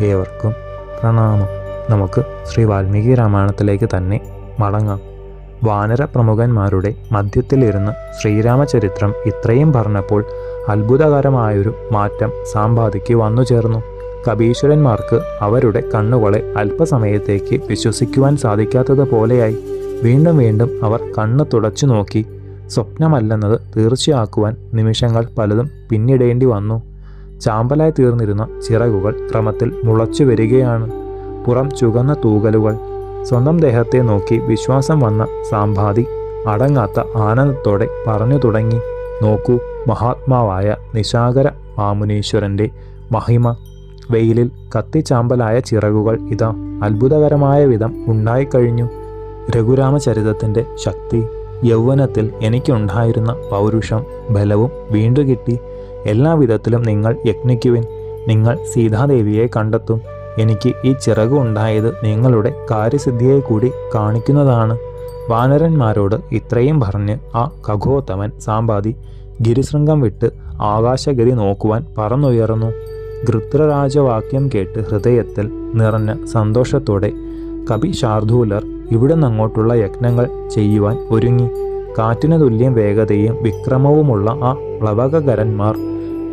ഏവർക്കും പ്രണാമം. നമുക്ക് ശ്രീ വാൽമീകി രാമായണത്തിലേക്ക് തന്നെ മടങ്ങാം. വാനര പ്രമുഖന്മാരുടെ മധ്യത്തിലിരുന്ന് ശ്രീരാമചരിത്രം ഇത്രയും പറഞ്ഞപ്പോൾ അത്ഭുതകരമായൊരു മാറ്റം സാമ്പാദിക്ക് വന്നു ചേർന്നു കപീശ്വരന്മാർക്ക് അവരുടെ കണ്ണുകളെ അല്പസമയത്തേക്ക് വിശ്വസിക്കുവാൻ സാധിക്കാത്തതുപോലെയായി വീണ്ടും വീണ്ടും അവർ കണ്ണ് തുടച്ചു നോക്കി. സ്വപ്നമല്ലെന്നത് തീർച്ചയാക്കുവാൻ നിമിഷങ്ങൾ പലതും പിന്നിടേണ്ടി വന്നു. ചാമ്പലായി തീർന്നിരുന്ന ചിറകുകൾ ക്രമത്തിൽ മുളച്ചു വരികയാണ്. പുറം ചുകന്ന തൂകലുകൾ. സ്വന്തം ദേഹത്തെ നോക്കി വിശ്വാസം വന്ന സാമ്പാതി അടങ്ങാത്ത ആനന്ദത്തോടെ പറഞ്ഞു തുടങ്ങി. നോക്കൂ മഹാത്മാവായ നിശാകര മാമുനീശ്വരന്റെ മഹിമ. വെയിലിൽ കത്തിച്ചാമ്പലായ ചിറകുകൾ ഇതാ അത്ഭുതകരമായ വിധം ഉണ്ടായിക്കഴിഞ്ഞു. രഘുരാമചരിതത്തിന്റെ ശക്തി യൗവനത്തിൽ എനിക്കുണ്ടായിരുന്ന പൗരുഷം ബലവും വീണ്ടു കിട്ടി എല്ലാവിധത്തിലും നിങ്ങൾ യജ്ഞിക്കുവിൻ. നിങ്ങൾ സീതാദേവിയെ കണ്ടെത്തും. എനിക്ക് ഈ ചിറക് ഉണ്ടായത് നിങ്ങളുടെ കാര്യസിദ്ധിയെ കൂടി കാണിക്കുന്നതാണ്. വാനരന്മാരോട് ഇത്രയും പറഞ്ഞ് ആ ഖഗോത്തമൻ സാമ്പാതി ഗിരിശൃംഗം വിട്ട് ആകാശഗതി നോക്കുവാൻ പറന്നുയർന്നു. ഗൃത്രരാജവാക്യം കേട്ട് ഹൃദയത്തിൽ നിറഞ്ഞ സന്തോഷത്തോടെ കവി ശാർദൂലർ ഇവിടെ നിന്നങ്ങോട്ടുള്ള യജ്ഞങ്ങൾ ചെയ്യുവാൻ ഒരുങ്ങി. കാറ്റിന് തുല്യം വേഗതയും വിക്രമവുമുള്ള ആ പ്ലവകരന്മാർ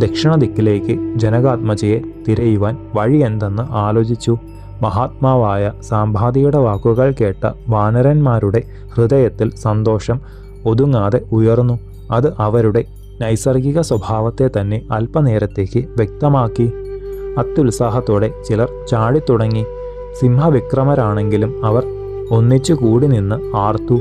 ദക്ഷിണ ദിക്കിലേക്ക് ജനകാത്മജയെ തിരയുവാൻ വഴി എന്തെന്ന് ആലോചിച്ചു. മഹാത്മാവായ സാമ്പാദിയുടെ വാക്കുകൾ കേട്ട വാനരന്മാരുടെ ഹൃദയത്തിൽ സന്തോഷം ഒതുങ്ങാതെ ഉയർന്നു. അത് അവരുടെ നൈസർഗിക സ്വഭാവത്തെ തന്നെ അല്പനേരത്തേക്ക് വ്യക്തമാക്കി. അത്യുത്സാഹത്തോടെ ചിലർ ചാടിത്തുടങ്ങി. സിംഹവിക്രമരാണെങ്കിലും അവർ ഒന്നിച്ചു കൂടി നിന്ന് ആർത്തു.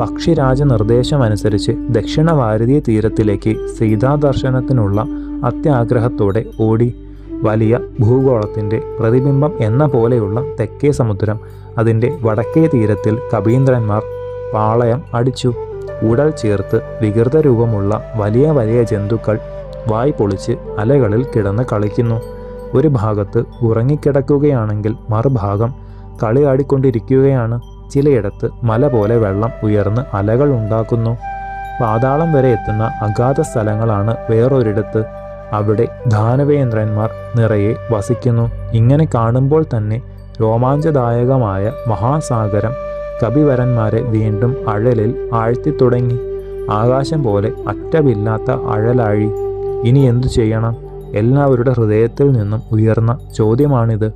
പക്ഷിരാജ നിർദ്ദേശമനുസരിച്ച് ദക്ഷിണ ഭാരതീയ തീരത്തിലേക്ക് സീതാദർശനത്തിനുള്ള അത്യാഗ്രഹത്തോടെ ഓടി വലിയ ഭൂഗോളത്തിന്റെ പ്രതിബിംബം എന്ന പോലെയുള്ള തെക്കേ സമുദ്രം അതിന്റെ വടക്കേ തീരത്തിൽ കവീന്ദ്രന്മാർ പാളയം അടിച്ചു. ഉടൽ ചേർത്ത് വികൃത രൂപമുള്ള വലിയ വലിയ ജന്തുക്കൾ വായ് പൊളിച്ച് അലകളിൽ കിടന്ന് കളിക്കുന്നു. ഒരു ഭാഗത്ത് ഉറങ്ങിക്കിടക്കുകയാണെങ്കിൽ മറുഭാഗം കളി ആടിക്കൊണ്ടിരിക്കുകയാണ്. ചിലയിടത്ത് മല പോലെ വെള്ളം ഉയർന്ന് അലകൾ ഉണ്ടാക്കുന്നു. പാതാളം വരെ എത്തുന്ന അഗാധ സ്ഥലങ്ങളാണ് വേറൊരിടത്ത് അവിടെ ദാനവേന്ദ്രന്മാർ നിറയെ വസിക്കുന്നു. ഇങ്ങനെ കാണുമ്പോൾ തന്നെ രോമാഞ്ചദായകമായ മഹാസാഗരം കവിവരന്മാരെ വീണ്ടും അഴലിൽ ആഴ്ത്തി തുടങ്ങി. ആകാശം പോലെ അറ്റമില്ലാത്ത അഴലാഴി. ഇനി എന്തു ചെയ്യണം? എല്ലാവരുടെ ഹൃദയത്തിൽ നിന്നും ഉയർന്ന ചോദ്യമാണിത്.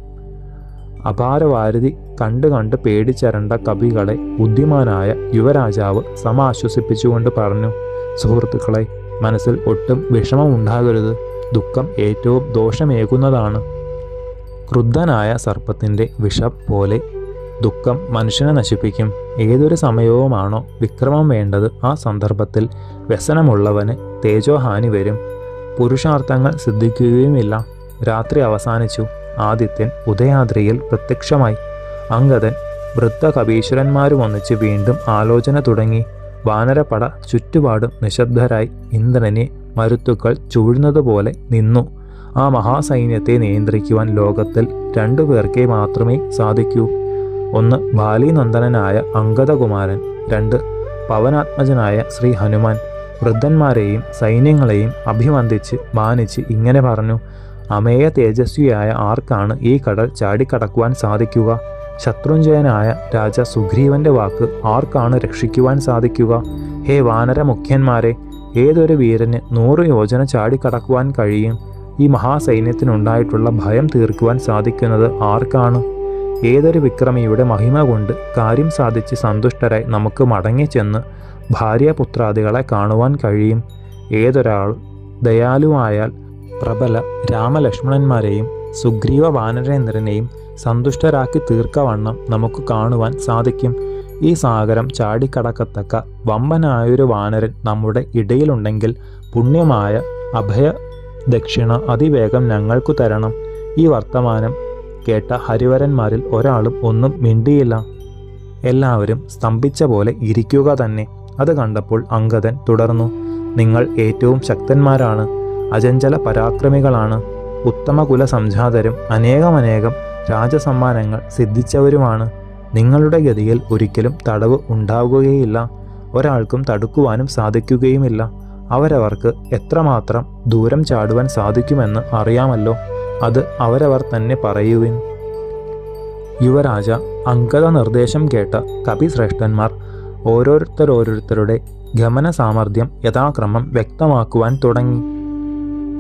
അപാരവാരതി കണ്ടു കണ്ട് പേടിച്ചരണ്ട കവികളെ ബുദ്ധിമാനായ യുവരാജാവ് സമാശ്വസിപ്പിച്ചുകൊണ്ട് പറഞ്ഞു സുഹൃത്തുക്കളെ മനസ്സിൽ ഒട്ടും വിഷമം ഉണ്ടാകരുത് ദുഃഖം ഏറ്റവും ദോഷമേകുന്നതാണ്. ക്രുദ്ധനായ സർപ്പത്തിന്റെ വിഷം പോലെ ദുഃഖം മനുഷ്യനെ നശിപ്പിക്കും. ഏതൊരു സമയവുമാണോ വിക്രമം വേണ്ടത് ആ സന്ദർഭത്തിൽ വ്യസനമുള്ളവന് തേജോഹാനി വരും. പുരുഷാർത്ഥങ്ങൾ സിദ്ധിക്കുകയുമില്ല. രാത്രി അവസാനിച്ചു. ആദിത്യൻ ഉദയാദ്രിയിൽ പ്രത്യക്ഷമായി. അങ്കദൻ വൃദ്ധ കപീശ്വരന്മാരുമൊന്നിച്ച് വീണ്ടും ആലോചന തുടങ്ങി. വാനരപ്പട ചുറ്റുപാടും നിശബ്ദരായി ഇന്ദ്രനെ മരുത്തുക്കൾ ചൂഴുന്നതുപോലെ നിന്നു. ആ മഹാസൈന്യത്തെ നിയന്ത്രിക്കുവാൻ ലോകത്തിൽ രണ്ടു പേർക്കേ മാത്രമേ സാധിക്കൂ. ഒന്ന് ബാലിനന്ദനായ അങ്കദകുമാരൻ രണ്ട് പവനാത്മജനായ ശ്രീ ഹനുമാൻ. വൃദ്ധന്മാരെയും സൈന്യങ്ങളെയും അഭിവന്ദിച്ച് മാനിച്ച് ഇങ്ങനെ പറഞ്ഞു അമേയ തേജസ്വിയായ ആർക്കാണ് ഈ കടൽ ചാടിക്കടക്കുവാൻ സാധിക്കുക? ശത്രുഞ്ജയനായ രാജ സുഗ്രീവന്റെ വാക്ക് ആർക്കാണ് രക്ഷിക്കുവാൻ സാധിക്കുക? ഹേ വാനര മുഖ്യന്മാരെ ഏതൊരു വീരന് നൂറ് യോജന ചാടിക്കടക്കുവാൻ കഴിയും? ഈ മഹാസൈന്യത്തിനുണ്ടായിട്ടുള്ള ഭയം തീർക്കുവാൻ സാധിക്കുന്നത് ആർക്കാണ്? ഏതൊരു വിക്രമിയുടെ മഹിമ കൊണ്ട് കാര്യം സാധിച്ച് സന്തുഷ്ടരായി നമുക്ക് മടങ്ങിച്ചെന്ന് ഭാര്യപുത്രാദികളെ കാണുവാൻ കഴിയും. ഏതൊരാൾ ദയാലുവായാൽ പ്രബല രാമലക്ഷ്മണന്മാരെയും സുഗ്രീവ വാനരേന്ദ്രനെയും സന്തുഷ്ടരാക്കി തീർക്കവണ്ണം നമുക്ക് കാണുവാൻ സാധിക്കും. ഈ സാഗരം ചാടിക്കടക്കത്തക്ക വമ്പനായൊരു വാനരൻ നമ്മുടെ ഇടയിലുണ്ടെങ്കിൽ പുണ്യമായ അഭയ ദക്ഷിണ അതിവേഗം ഞങ്ങൾക്കു തരണം. ഈ വർത്തമാനം കേട്ട ഹരിവരന്മാരിൽ ഒരാളും ഒന്നും മിണ്ടിയില്ല. എല്ലാവരും സ്തംഭിച്ച പോലെ ഇരിക്കുക തന്നെ. അത് കണ്ടപ്പോൾ അങ്കദൻ തുടർന്നു നിങ്ങൾ ഏറ്റവും ശക്തന്മാരാണ്. അജഞ്ചല പരാക്രമികളാണ്. ഉത്തമ കുല സംജാതരും അനേകമനേകം രാജസമ്മാനങ്ങൾ സിദ്ധിച്ചവരുമാണ്. നിങ്ങളുടെ ഗതിയിൽ ഒരിക്കലും തടവ് ഉണ്ടാവുകയില്ല. ഒരാൾക്കും തടുക്കുവാനും സാധിക്കുകയുമില്ല. അവരവർക്ക് എത്രമാത്രം ദൂരം ചാടുവാൻ സാധിക്കുമെന്ന് അറിയാമല്ലോ. അത് അവരവർ തന്നെ പറയുവിൻ. യുവരാജ അങ്കത നിർദ്ദേശം കേട്ട കപിശ്രേഷ്ഠന്മാർ ഓരോരുത്തരോരോരുത്തരുടെ ഗമന സാമർഥ്യം യഥാക്രമം വ്യക്തമാക്കുവാൻ തുടങ്ങി.